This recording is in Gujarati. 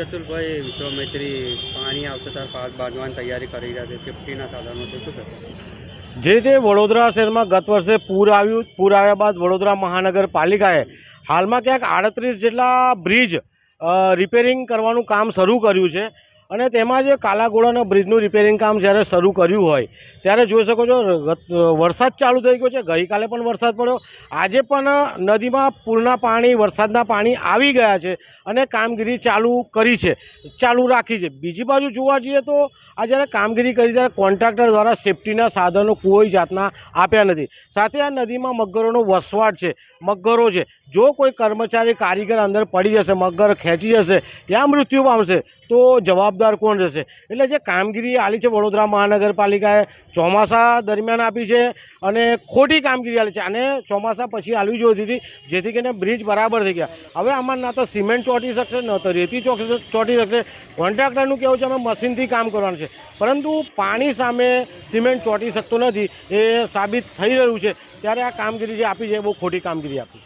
અતુલભાઈ વિશ્વમૈત્રી પાણી આવશે ત્યારે પાક બાંધવાની તૈયારી કરી રહ્યા છે. સેફટીના સાધનો છે. શું કહેશો? જે રીતે વડોદરા શહેરમાં ગત વર્ષે પૂર આવ્યું, પૂર આવ્યા બાદ વડોદરા મહાનગરપાલિકાએ હાલમાં ક્યાંક આડત્રીસ જેટલા બ્રિજ રિપેરિંગ કરવાનું કામ શરૂ કર્યું છે. અને તેમાં જે કાલાઘોડાના બ્રિજનું રિપેરિંગ કામ જ્યારે શરૂ કર્યું હોય, ત્યારે જોઈ શકો છો વરસાદ ચાલુ થઈ ગયો છે. ગઈકાલે પણ વરસાદ પડ્યો. આજે પણ નદીમાં પૂરના પાણી, વરસાદના પાણી આવી ગયા છે અને કામગીરી ચાલુ કરી છે, ચાલુ રાખી છે. બીજી બાજુ જોવા જઈએ તો, આ જ્યારે કામગીરી કરી ત્યારે કોન્ટ્રાક્ટર દ્વારા સેફટીના સાધનો કોઈ જાતના આપ્યા નથી. સાથે આ નદીમાં મગરોનો વસવાટ છે, મગરો છે. જો કોઈ કર્મચારી કારીગર અંદર પડી જશે, મગર ખેંચી જશે, યા મૃત્યુ પામશે તો જવાબદાર કોણ રહેશે? એટલે જે કામગીરી આલી છે વડોદરા મહાનગરપાલિકાએ ચોમાસા દરમિયાન આપી છે અને ખોટી કામગીરી આલી છે. અને ચોમાસા પછી આલવી જોઈતી હતી જેથી કરીને બ્રિજ બરાબર થઈ ગયા. હવે આમાં ના તો સિમેન્ટ ચોંટી શકશે, ન તો રેતી ચોંટી ચોંટી શકશે. કોન્ટ્રાક્ટરનું કહેવું છે, અમે મશીનથી કામ કરવાનું છે. પરંતુ પાણી સામે સિમેન્ટ ચોંટી શકતું નથી, એ સાબિત થઈ રહ્યું છે. ત્યારે આ કામગીરી જે આપી છે બહુ ખોટી કામગીરી આપી છે.